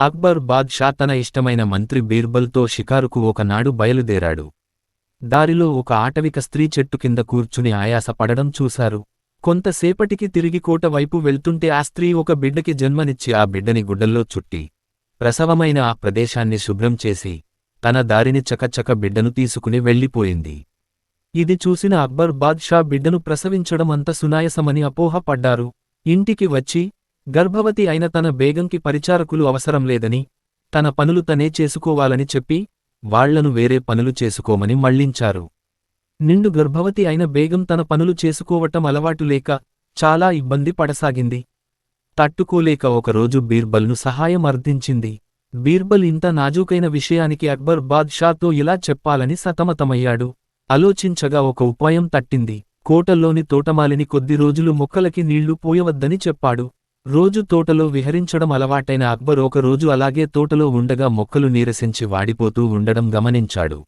అక్బర్ బాద్షా తన ఇష్టమైన మంత్రి బీర్బల్తో షికారుకు ఒకనాడు బయలుదేరాడు. దారిలో ఒక ఆటవిక స్త్రీ చెట్టు కింద కూర్చుని ఆయాసపడడం చూశారు. కొంతసేపటికి తిరిగి కోట వైపు వెళ్తుంటే ఆ స్త్రీ ఒక బిడ్డకి జన్మనిచ్చి ఆ బిడ్డని గుడ్డల్లో చుట్టి ప్రసవమైన ఆ ప్రదేశాన్ని శుభ్రం చేసి తన దారిని చకచక బిడ్డను తీసుకుని వెళ్ళిపోయింది. ఇది చూసిన అక్బర్ బాద్షా బిడ్డను ప్రసవించడం అంత సునాయసమని అపోహపడ్డారు. ఇంటికి వచ్చి గర్భవతి అయిన తన బేగంకి పరిచారకులు అవసరం లేదని తన పనులు తనే చేసుకోవాలని చెప్పి వాళ్ళను వేరే పనులు చేసుకోమని మళ్ళించారు. నిండు గర్భవతి అయిన బేగం తన పనులు చేసుకోవటం అలవాటు లేక చాలా ఇబ్బంది పడసాగింది. తట్టుకోలేక ఒకరోజు బీర్బల్ను సహాయం అర్థించింది. బీర్బల్ ఇంత నాజూకైన విషయానికి అక్బర్ బాద్షాతో ఇలా చెప్పాలని సతమతమయ్యాడు. ఆలోచించగా ఒక ఉపాయం తట్టింది. కోటల్లోని తోటమాలిని కొద్ది రోజులు మొక్కలకి నీళ్ళు పోయవద్దని చెప్పాడు. రోజు తోటలో విహరించడం అలవాటైన అక్బర్ ఒకరోజు అలాగే తోటలో ఉండగా మొక్కలు నీరసించి వాడిపోతూ ఉండడం గమనించాడు.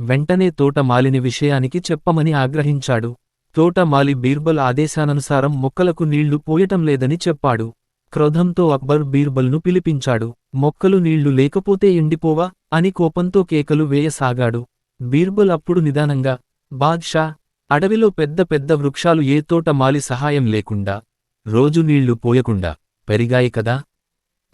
వెంటనే తోటమాలిని విషయానికి చెప్పమని ఆగ్రహించాడు. తోటమాలి బీర్బల్ ఆదేశానుసారం మొక్కలకు నీళ్ళు పోయటం లేదని చెప్పాడు. క్రోధంతో అక్బర్ బీర్బల్ను పిలిపించాడు. మొక్కలు నీళ్ళు లేకపోతే ఎండిపోవా? అని కోపంతో కేకలు వేయసాగాడు. బీర్బల్ అప్పుడు నిదానంగా బాద్షా అడవిలో పెద్ద పెద్ద వృక్షాలు ఏ తోట మాలి సహాయం లేకుండా రోజు నీళ్ళు పోయకుండా పెరిగాయి కదా?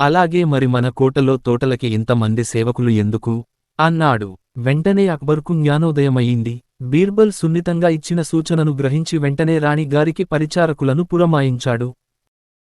అలాగే మరి మన కోటలో తోటలకి ఇంతమంది సేవకులు ఎందుకు? అన్నాడు. వెంటనే అక్బర్కు జ్ఞానోదయమయ్యింది బీర్బల్ సున్నితంగా ఇచ్చిన సూచనను గ్రహించి వెంటనే రాణిగారికి పరిచారకులను పురమాయించాడు.